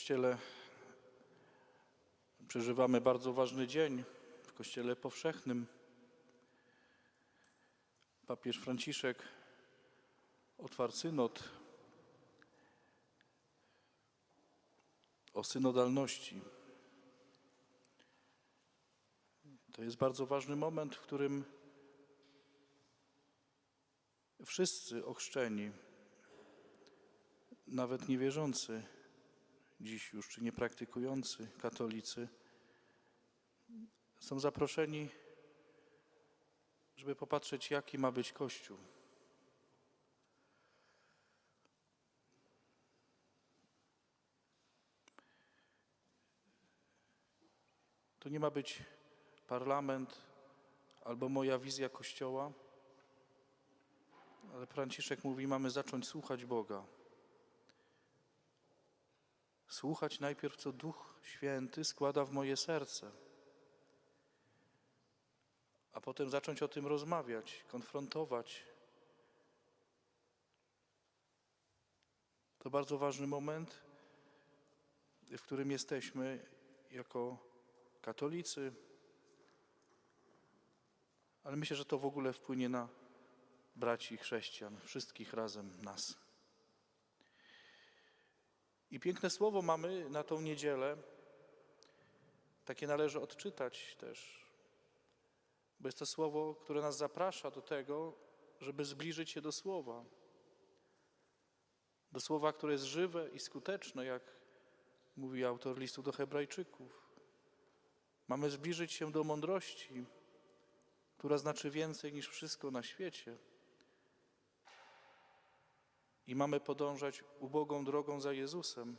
Kościele przeżywamy bardzo ważny dzień, w Kościele powszechnym. Papież Franciszek otwarł synod o synodalności. To jest bardzo ważny moment, w którym wszyscy ochrzczeni, nawet niewierzący dziś już, czy niepraktykujący katolicy, są zaproszeni, żeby popatrzeć, jaki ma być Kościół. To nie ma być parlament albo moja wizja Kościoła, ale Franciszek mówi, mamy zacząć słuchać Boga. Słuchać najpierw, co Duch Święty składa w moje serce, a potem zacząć o tym rozmawiać, konfrontować. To bardzo ważny moment, w którym jesteśmy jako katolicy, ale myślę, że to w ogóle wpłynie na braci chrześcijan, wszystkich razem nas. I piękne słowo mamy na tą niedzielę. Takie należy odczytać też, bo jest to słowo, które nas zaprasza do tego, żeby zbliżyć się do słowa. Do słowa, które jest żywe i skuteczne, jak mówi autor listu do Hebrajczyków. Mamy zbliżyć się do mądrości, która znaczy więcej niż wszystko na świecie. I mamy podążać ubogą drogą za Jezusem,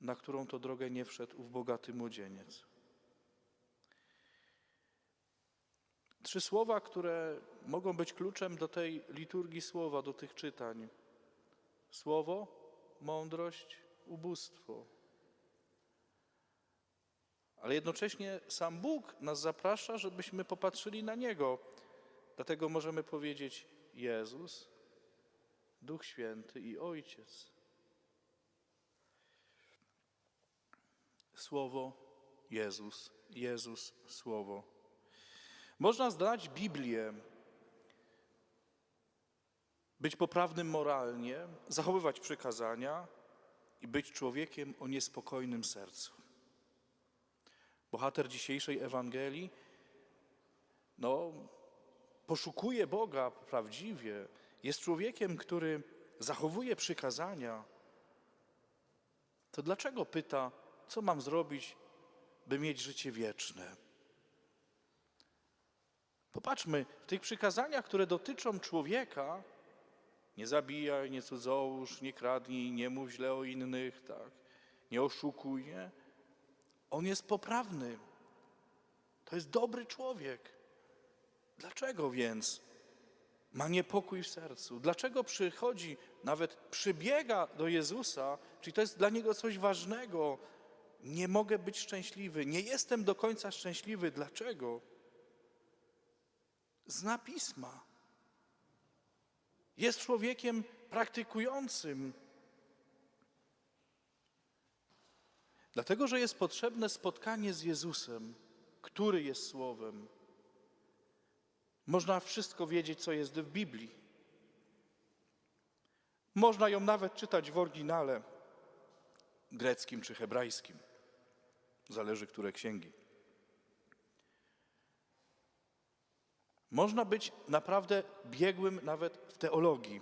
na którą to drogę nie wszedł ów bogaty młodzieniec. Trzy słowa, które mogą być kluczem do tej liturgii słowa, do tych czytań. Słowo, mądrość, ubóstwo. Ale jednocześnie sam Bóg nas zaprasza, żebyśmy popatrzyli na Niego. Dlatego możemy powiedzieć Jezus, Duch Święty i Ojciec. Słowo Jezus, Jezus Słowo. Można zdać Biblię, być poprawnym moralnie, zachowywać przykazania i być człowiekiem o niespokojnym sercu. Bohater dzisiejszej Ewangelii no, poszukuje Boga prawdziwie, jest człowiekiem, który zachowuje przykazania, to dlaczego pyta, co mam zrobić, by mieć życie wieczne? Popatrzmy, w tych przykazaniach, które dotyczą człowieka, nie zabijaj, nie cudzołóż, nie kradnij, nie mów źle o innych, tak, nie oszukuj, nie? On jest poprawny. To jest dobry człowiek. Dlaczego więc ma niepokój w sercu? Dlaczego przychodzi, nawet przybiega do Jezusa? Czyli to jest dla niego coś ważnego. Nie mogę być szczęśliwy, nie jestem do końca szczęśliwy. Dlaczego? Zna pisma. Jest człowiekiem praktykującym. Dlatego, że jest potrzebne spotkanie z Jezusem, który jest Słowem. Można wszystko wiedzieć, co jest w Biblii. Można ją nawet czytać w oryginale greckim czy hebrajskim. Zależy, które księgi. Można być naprawdę biegłym nawet w teologii.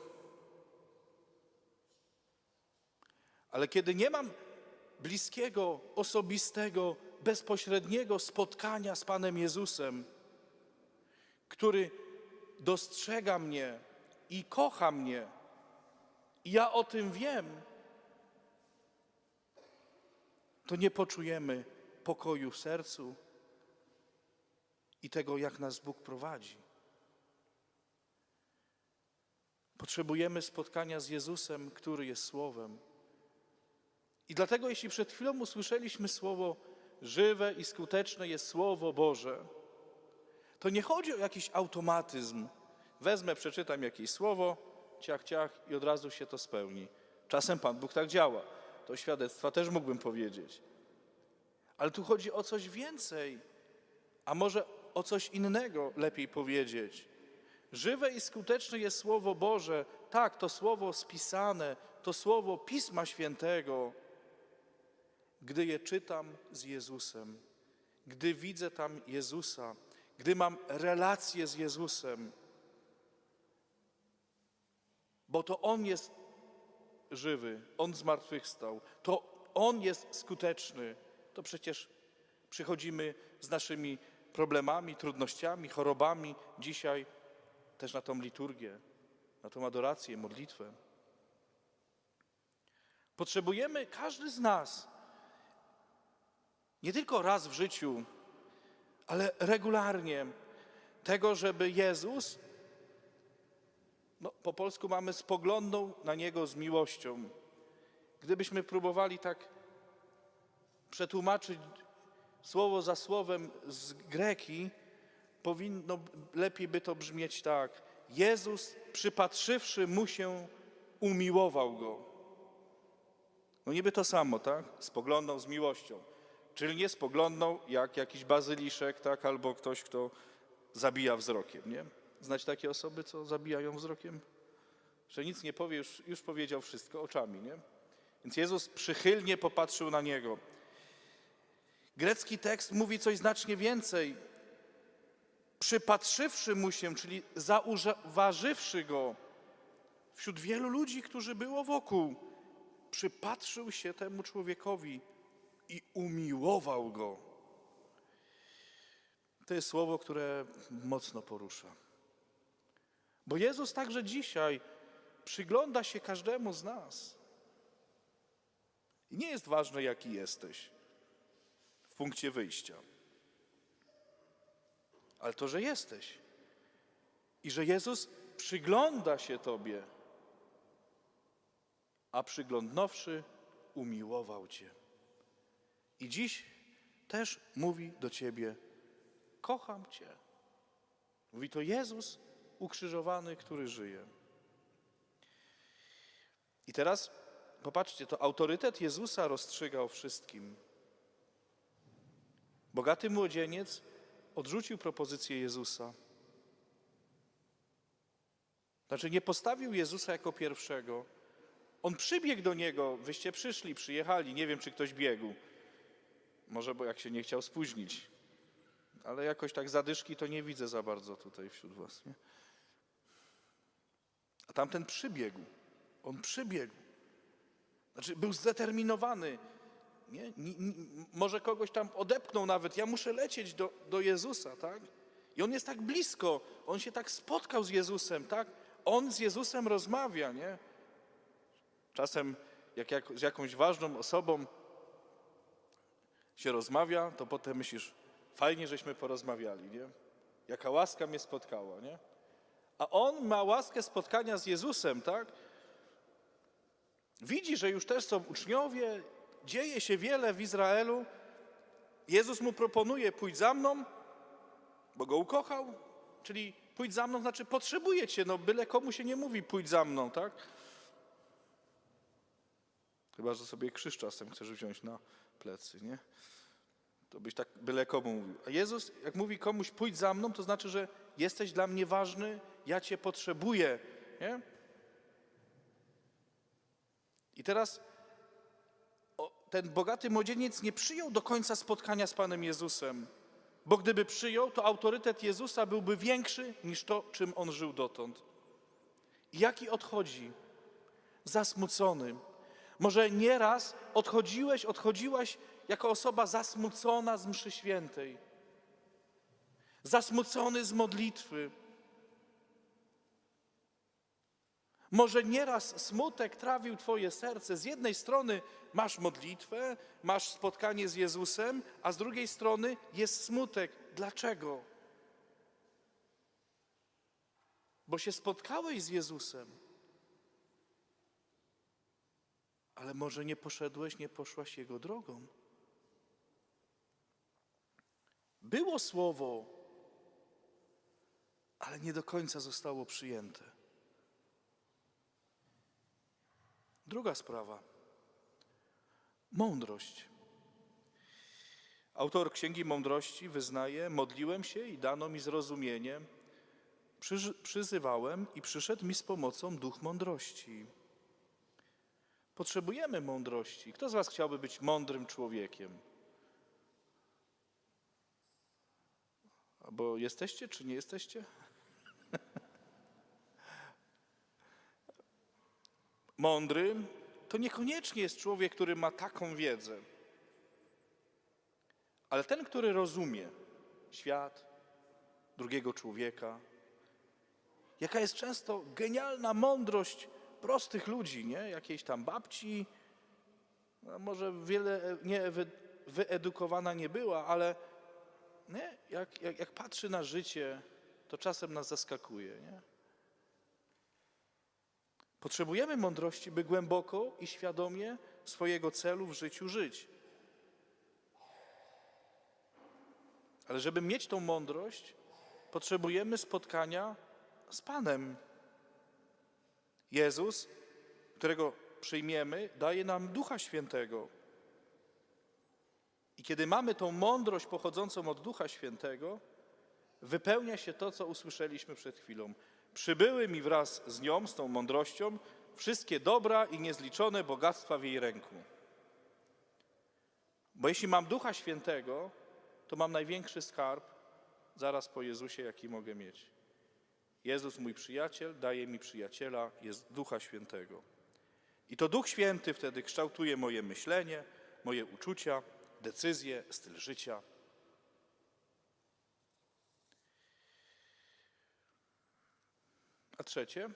Ale kiedy nie mam bliskiego, osobistego, bezpośredniego spotkania z Panem Jezusem, który dostrzega mnie i kocha mnie, i ja o tym wiem, to nie poczujemy pokoju w sercu i tego, jak nas Bóg prowadzi. Potrzebujemy spotkania z Jezusem, który jest Słowem. I dlatego, jeśli przed chwilą usłyszeliśmy słowo żywe i skuteczne jest Słowo Boże, to nie chodzi o jakiś automatyzm. Wezmę, przeczytam jakieś słowo, ciach, ciach i od razu się to spełni. Czasem Pan Bóg tak działa. To świadectwa też mógłbym powiedzieć. Ale tu chodzi o coś więcej, a może o coś innego lepiej powiedzieć. Żywe i skuteczne jest Słowo Boże. Tak, to Słowo spisane, to Słowo Pisma Świętego. Gdy je czytam z Jezusem, gdy widzę tam Jezusa, gdy mam relację z Jezusem, bo to On jest żywy, On zmartwychwstał, to On jest skuteczny, to przecież przychodzimy z naszymi problemami, trudnościami, chorobami dzisiaj też na tą liturgię, na tą adorację, modlitwę. Potrzebujemy, każdy z nas, nie tylko raz w życiu, ale regularnie tego, żeby Jezus, no po polsku mamy spoglądał na Niego z miłością. Gdybyśmy próbowali tak przetłumaczyć słowo za słowem z greki, powinno lepiej by to brzmieć tak. Jezus, przypatrzywszy mu się, umiłował go. No niby to samo, tak? Spoglądał z miłością. Czyli nie spoglądał jak jakiś bazyliszek, tak? Albo ktoś, kto zabija wzrokiem, nie? Znać takie osoby, co zabijają wzrokiem? Że nic nie powie, już, już powiedział wszystko oczami, nie? Więc Jezus przychylnie popatrzył na niego. Grecki tekst mówi coś znacznie więcej. Przypatrzywszy mu się, czyli zauważywszy go wśród wielu ludzi, którzy było wokół, przypatrzył się temu człowiekowi i umiłował go. To jest słowo, które mocno porusza. Bo Jezus także dzisiaj przygląda się każdemu z nas. I nie jest ważne, jaki jesteś w punkcie wyjścia, ale to, że jesteś i że Jezus przygląda się Tobie, a przyglądnąwszy, umiłował Cię. I dziś też mówi do Ciebie: Kocham Cię. Mówi to Jezus ukrzyżowany, który żyje. I teraz popatrzcie, to autorytet Jezusa rozstrzygał wszystkim. Bogaty młodzieniec odrzucił propozycję Jezusa. Znaczy, nie postawił Jezusa jako pierwszego. On przybiegł do niego, wyście przyszli, przyjechali, nie wiem, czy ktoś biegł. Może, bo jak się nie chciał spóźnić. Ale jakoś tak zadyszki to nie widzę za bardzo tutaj wśród was. Nie? A tamten przybiegł. On przybiegł. Znaczy, był zdeterminowany. Nie? Ni- ni- może kogoś tam odepchnął nawet. Ja muszę lecieć do, do Jezusa, tak? I on jest tak blisko. On się tak spotkał z Jezusem, tak? On z Jezusem rozmawia, nie? Czasem, jak, jak z jakąś ważną osobą się rozmawia, to potem myślisz, fajnie, żeśmy porozmawiali, nie? Jaka łaska mnie spotkała, nie? A on ma łaskę spotkania z Jezusem, tak? Widzi, że już też są uczniowie, dzieje się wiele w Izraelu. Jezus mu proponuje, pójdź za mną, bo go ukochał. Czyli pójdź za mną znaczy potrzebuję cię, no byle komu się nie mówi pójdź za mną, tak? Chyba, że sobie krzyż czasem chcesz wziąć na plecy, nie? To byś tak byle komu mówił. A Jezus, jak mówi komuś pójdź za mną, to znaczy, że jesteś dla mnie ważny, ja cię potrzebuję, nie? I teraz ten bogaty młodzieniec nie przyjął do końca spotkania z Panem Jezusem, bo gdyby przyjął, to autorytet Jezusa byłby większy niż to, czym on żył dotąd. I jaki odchodzi? Zasmucony. Może nieraz odchodziłeś, odchodziłaś jako osoba zasmucona z mszy świętej, zasmucony z modlitwy. Może nieraz smutek trawił Twoje serce. Z jednej strony masz modlitwę, masz spotkanie z Jezusem, a z drugiej strony jest smutek. Dlaczego? Bo się spotkałeś z Jezusem, ale może nie poszedłeś, nie poszłaś Jego drogą. Było słowo, ale nie do końca zostało przyjęte. Druga sprawa. Mądrość. Autor Księgi Mądrości wyznaje: Modliłem się i dano mi zrozumienie. Przyzywałem i przyszedł mi z pomocą duch mądrości. Potrzebujemy mądrości. Kto z Was chciałby być mądrym człowiekiem? Albo jesteście, czy nie jesteście? Mądry to niekoniecznie jest człowiek, który ma taką wiedzę, ale ten, który rozumie świat, drugiego człowieka. Jaka jest często genialna mądrość prostych ludzi, nie? Jakiejś tam babci, no może wiele nie wy- wyedukowana nie była, ale nie? Jak, jak, jak patrzy na życie, to czasem nas zaskakuje. Nie? Potrzebujemy mądrości, by głęboko i świadomie swojego celu w życiu żyć. Ale żeby mieć tą mądrość, potrzebujemy spotkania z Panem. Jezus, którego przyjmiemy, daje nam Ducha Świętego. I kiedy mamy tą mądrość pochodzącą od Ducha Świętego, wypełnia się to, co usłyszeliśmy przed chwilą. Przybyły mi wraz z nią, z tą mądrością, wszystkie dobra i niezliczone bogactwa w jej ręku. Bo jeśli mam Ducha Świętego, to mam największy skarb zaraz po Jezusie, jaki mogę mieć. Jezus, mój przyjaciel, daje mi przyjaciela, jest Ducha Świętego. I to Duch Święty wtedy kształtuje moje myślenie, moje uczucia, decyzje, styl życia. A trzecie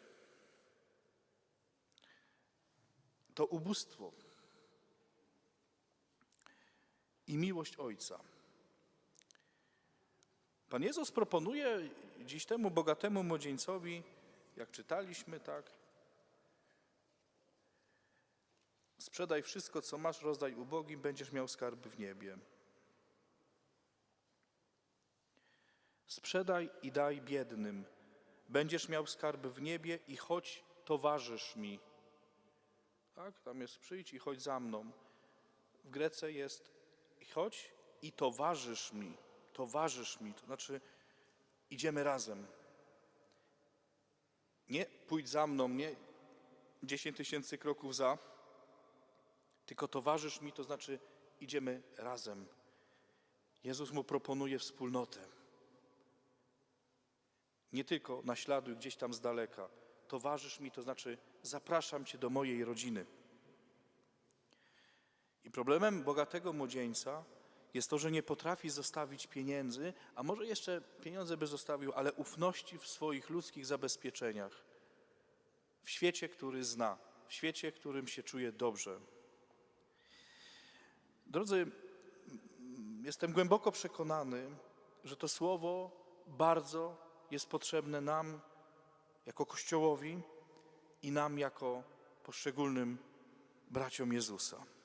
to ubóstwo i miłość Ojca. Pan Jezus proponuje dziś temu bogatemu młodzieńcowi, jak czytaliśmy, tak? Sprzedaj wszystko, co masz, rozdaj ubogim, będziesz miał skarby w niebie. Sprzedaj i daj biednym, będziesz miał skarby w niebie i chodź, towarzysz mi. Tak? Tam jest przyjdź i chodź za mną. W Grece jest chodź i towarzysz mi. Towarzysz mi, to znaczy idziemy razem. Nie pójdź za mną, nie 10 tysięcy kroków za, tylko towarzysz mi, to znaczy idziemy razem. Jezus mu proponuje wspólnotę. Nie tylko naśladuj gdzieś tam z daleka. Towarzysz mi, to znaczy zapraszam cię do mojej rodziny. I problemem bogatego młodzieńca jest to, że nie potrafi zostawić pieniędzy, a może jeszcze pieniądze by zostawił, ale ufności w swoich ludzkich zabezpieczeniach. W świecie, który zna, w świecie, którym się czuje dobrze. Drodzy, jestem głęboko przekonany, że to słowo bardzo jest potrzebne nam jako Kościołowi i nam jako poszczególnym braciom Jezusa.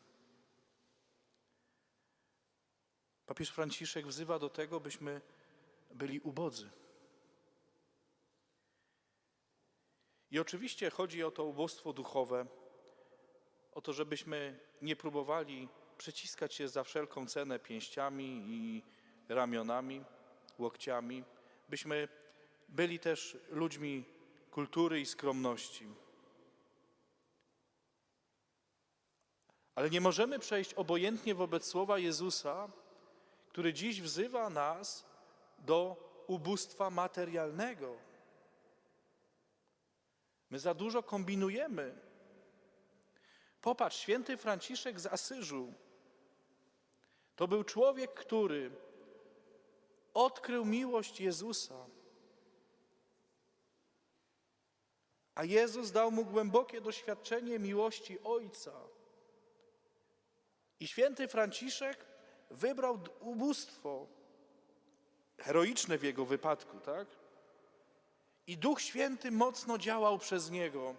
Papież Franciszek wzywa do tego, byśmy byli ubodzy. I oczywiście chodzi o to ubóstwo duchowe, o to, żebyśmy nie próbowali przeciskać się za wszelką cenę pięściami i ramionami, łokciami, byśmy byli też ludźmi kultury i skromności. Ale nie możemy przejść obojętnie wobec słowa Jezusa, który dziś wzywa nas do ubóstwa materialnego. My za dużo kombinujemy. Popatrz, święty Franciszek z Asyżu to był człowiek, który odkrył miłość Jezusa. A Jezus dał mu głębokie doświadczenie miłości Ojca. I święty Franciszek wybrał ubóstwo, heroiczne w jego wypadku, tak? I Duch Święty mocno działał przez niego.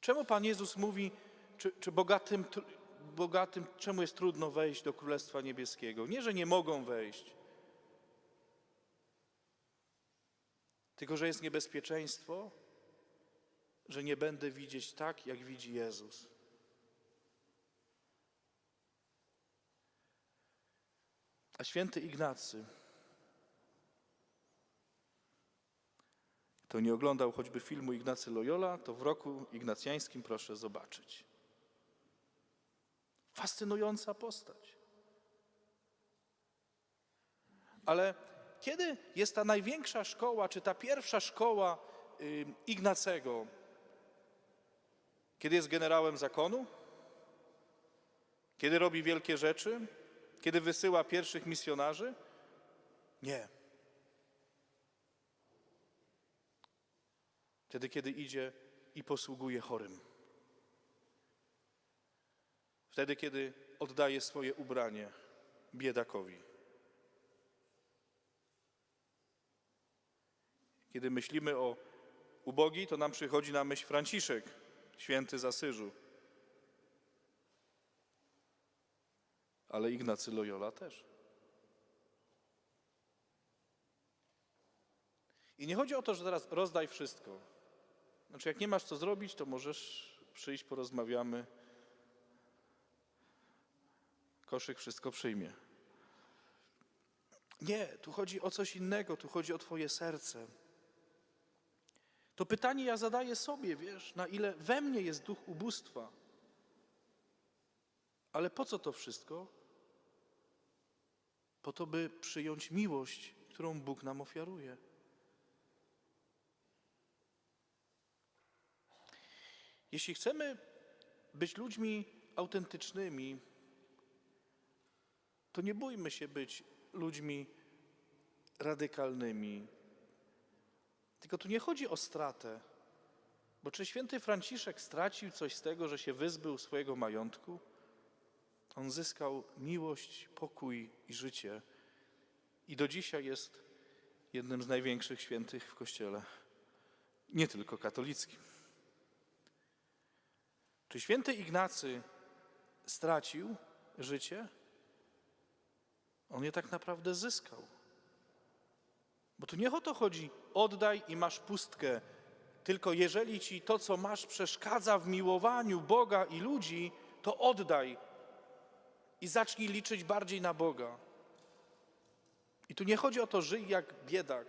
Czemu Pan Jezus mówi, czy, czy bogatym, bogatym, czemu jest trudno wejść do Królestwa Niebieskiego? Nie, że nie mogą wejść, tylko że jest niebezpieczeństwo, że nie będę widzieć tak, jak widzi Jezus. A święty Ignacy Kto nie oglądał choćby filmu Ignacy Loyola, to w roku ignacjańskim proszę zobaczyć. Fascynująca postać. Ale kiedy jest ta największa szkoła, czy ta pierwsza szkoła y, Ignacego? Kiedy jest generałem zakonu? Kiedy robi wielkie rzeczy? Kiedy wysyła pierwszych misjonarzy? Nie. Wtedy, kiedy idzie i posługuje chorym. Wtedy, kiedy oddaje swoje ubranie biedakowi. Kiedy myślimy o ubogi, to nam przychodzi na myśl Franciszek, święty z Asyżu. Ale Ignacy Loyola też. I nie chodzi o to, że teraz rozdaj wszystko. Znaczy, jak nie masz co zrobić, to możesz przyjść, porozmawiamy. Koszyk wszystko przyjmie. Nie, tu chodzi o coś innego, tu chodzi o Twoje serce. To pytanie ja zadaję sobie, wiesz, na ile we mnie jest duch ubóstwa. Ale po co to wszystko? Po to, by przyjąć miłość, którą Bóg nam ofiaruje. Jeśli chcemy być ludźmi autentycznymi, to nie bójmy się być ludźmi radykalnymi. Tylko tu nie chodzi o stratę, bo czy święty Franciszek stracił coś z tego, że się wyzbył swojego majątku? On zyskał miłość, pokój i życie. I do dzisiaj jest jednym z największych świętych w Kościele, nie tylko katolickim. Czy święty Ignacy stracił życie? On je tak naprawdę zyskał. Bo tu nie o to chodzi, oddaj i masz pustkę. Tylko jeżeli ci to, co masz, przeszkadza w miłowaniu Boga i ludzi, to oddaj i zacznij liczyć bardziej na Boga. I tu nie chodzi o to, żyj jak biedak.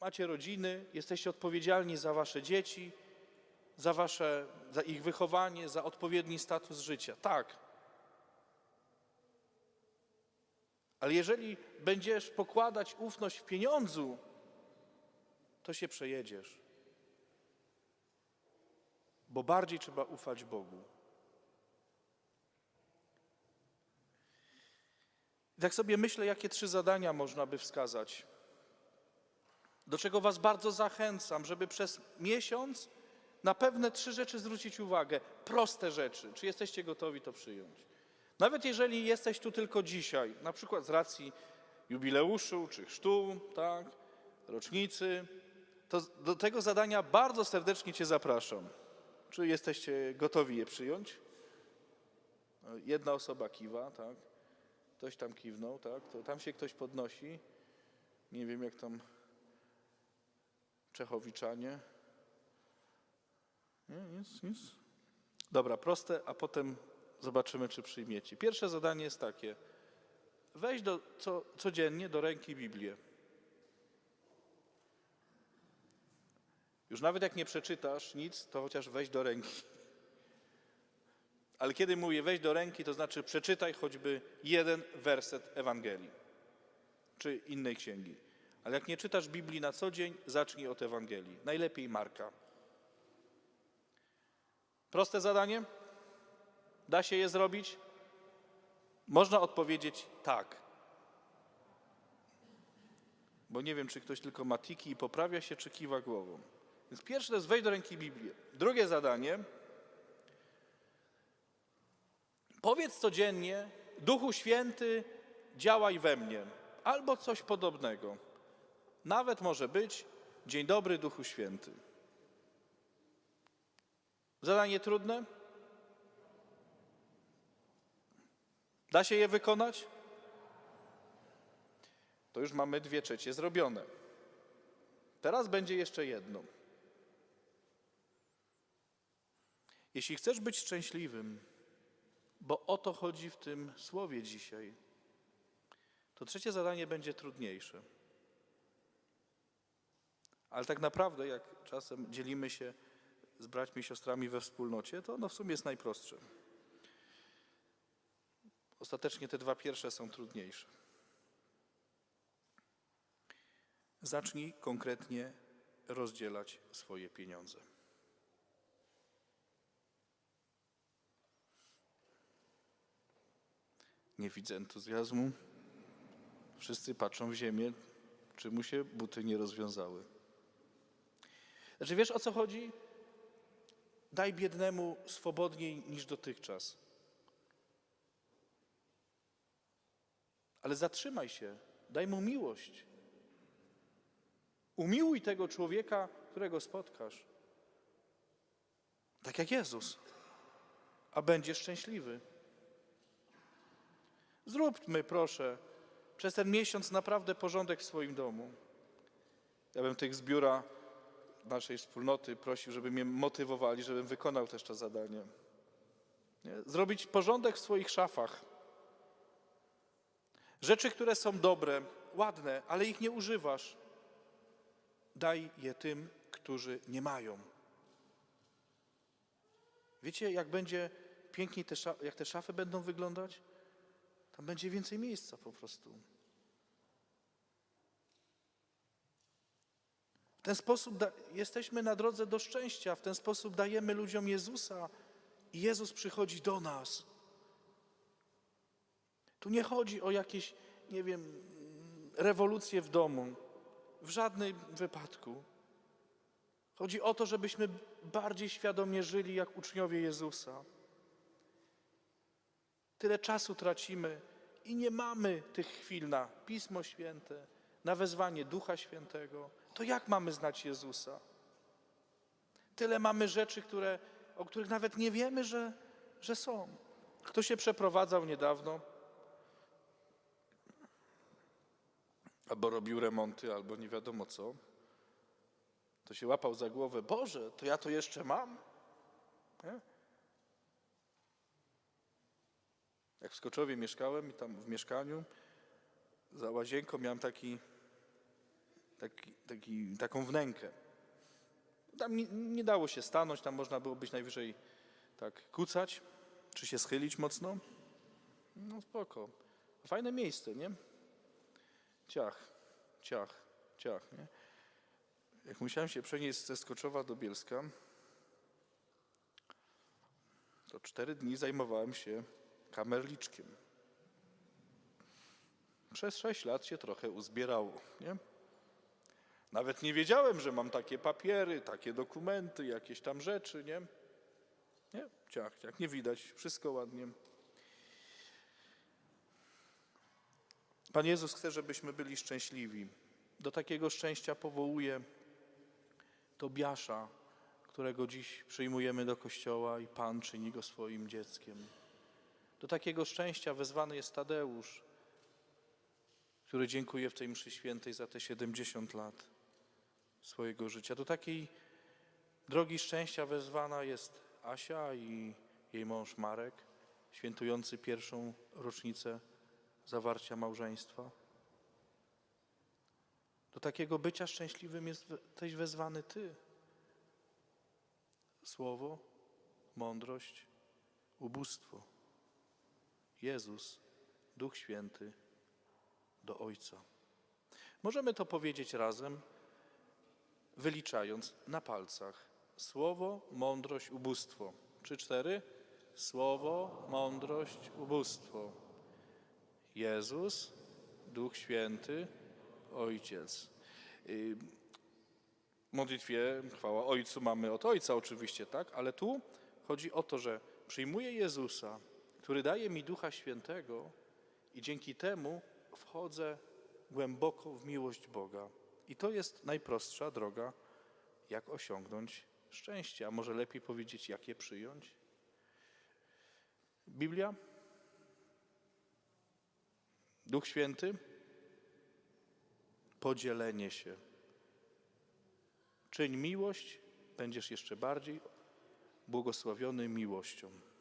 Macie rodziny, jesteście odpowiedzialni za wasze dzieci, za wasze, za ich wychowanie, za odpowiedni status życia. Tak. Ale jeżeli będziesz pokładać ufność w pieniądzu, to się przejedziesz. Bo bardziej trzeba ufać Bogu. Tak sobie myślę, jakie trzy zadania można by wskazać. Do czego Was bardzo zachęcam, żeby przez miesiąc na pewne trzy rzeczy zwrócić uwagę. Proste rzeczy. Czy jesteście gotowi to przyjąć? Nawet jeżeli jesteś tu tylko dzisiaj, na przykład z racji jubileuszu czy chrztu, tak, rocznicy, to do tego zadania bardzo serdecznie Cię zapraszam. Czy jesteście gotowi je przyjąć? Jedna osoba kiwa, tak? Ktoś tam kiwnął, tak? To tam się ktoś podnosi. Nie wiem, jak tam Czechowiczanie. Nie, nic, nic. Dobra, proste, a potem zobaczymy, czy przyjmiecie. Pierwsze zadanie jest takie. Weź do, co, codziennie do ręki Biblię. Już nawet jak nie przeczytasz nic, to chociaż weź do ręki. Ale kiedy mówię weź do ręki, to znaczy przeczytaj choćby jeden werset Ewangelii czy innej księgi. Ale jak nie czytasz Biblii na co dzień, zacznij od Ewangelii. Najlepiej Marka. Proste zadanie? Da się je zrobić? Można odpowiedzieć tak. Bo nie wiem, czy ktoś tylko ma tiki i poprawia się, czy kiwa głową. Więc pierwsze to jest wejść do ręki Biblię. Drugie zadanie. Powiedz codziennie, Duchu Święty, działaj we mnie. Albo coś podobnego. Nawet może być, dzień dobry, Duchu Święty. Zadanie trudne? Da się je wykonać? To już mamy dwie trzecie zrobione. Teraz będzie jeszcze jedno. Jeśli chcesz być szczęśliwym, bo o to chodzi w tym słowie dzisiaj, to trzecie zadanie będzie trudniejsze. Ale tak naprawdę, jak czasem dzielimy się z braćmi i siostrami we wspólnocie, to ono w sumie jest najprostsze. Ostatecznie te dwa pierwsze są trudniejsze. Zacznij konkretnie rozdzielać swoje pieniądze. Nie widzę entuzjazmu. Wszyscy patrzą w ziemię, czy mu się buty nie rozwiązały. Znaczy, wiesz o co chodzi? Daj biednemu swobodniej niż dotychczas. Ale zatrzymaj się, daj mu miłość. Umiłuj tego człowieka, którego spotkasz. Tak jak Jezus, a będziesz szczęśliwy. Zróbmy, proszę, przez ten miesiąc naprawdę porządek w swoim domu. Ja bym tych z biura naszej wspólnoty prosił, żeby mnie motywowali, żebym wykonał też to zadanie. Nie? Zrobić porządek w swoich szafach. Rzeczy, które są dobre, ładne, ale ich nie używasz, daj je tym, którzy nie mają. Wiecie, jak będzie piękniej, te jak te szafy będą wyglądać? Tam będzie więcej miejsca po prostu. W ten sposób jesteśmy na drodze do szczęścia, w ten sposób dajemy ludziom Jezusa i Jezus przychodzi do nas. Tu nie chodzi o jakieś, nie wiem, rewolucje w domu. W żadnym wypadku. Chodzi o to, żebyśmy bardziej świadomie żyli jak uczniowie Jezusa. Tyle czasu tracimy i nie mamy tych chwil na Pismo Święte, na wezwanie Ducha Świętego. To jak mamy znać Jezusa? Tyle mamy rzeczy, które, o których nawet nie wiemy, że, że są. Kto się przeprowadzał niedawno, albo robił remonty, albo nie wiadomo co, to się łapał za głowę, Boże, to ja to jeszcze mam? Nie? Jak w Skoczowie mieszkałem i tam w mieszkaniu za łazienką miałem taki, taki, taki, taką wnękę. Tam nie, nie dało się stanąć, tam można było być najwyżej tak kucać, czy się schylić mocno. No spoko. Fajne miejsce, nie? Ciach, ciach, ciach, nie? Jak musiałem się przenieść ze Skoczowa do Bielska, to cztery dni zajmowałem się kamerliczkiem. Przez sześć lat się trochę uzbierało, nie? Nawet nie wiedziałem, że mam takie papiery, takie dokumenty, jakieś tam rzeczy, nie? Nie, ciach, ciach, nie widać, wszystko ładnie. Pan Jezus chce, żebyśmy byli szczęśliwi. Do takiego szczęścia powołuje Tobiasza, którego dziś przyjmujemy do kościoła i Pan czyni go swoim dzieckiem. Do takiego szczęścia wezwany jest Tadeusz, który dziękuje w tej mszy świętej za te 70 lat swojego życia. Do takiej drogi szczęścia wezwana jest Asia i jej mąż Marek, świętujący pierwszą rocznicę zawarcia małżeństwa. Do takiego bycia szczęśliwym jesteś wezwany Ty. Słowo, mądrość, ubóstwo. Jezus, Duch Święty do Ojca. Możemy to powiedzieć razem, wyliczając na palcach. Słowo, mądrość, ubóstwo. Trzy, cztery. Słowo, mądrość, ubóstwo. Jezus, Duch Święty, Ojciec. Y, W modlitwie chwała Ojcu mamy od Ojca oczywiście, tak? Ale tu chodzi o to, że przyjmuję Jezusa, który daje mi Ducha Świętego i dzięki temu wchodzę głęboko w miłość Boga. I to jest najprostsza droga, jak osiągnąć szczęście, a może lepiej powiedzieć, jak je przyjąć. Biblia, Duch Święty, podzielenie się. Czyń miłość, będziesz jeszcze bardziej błogosławiony miłością.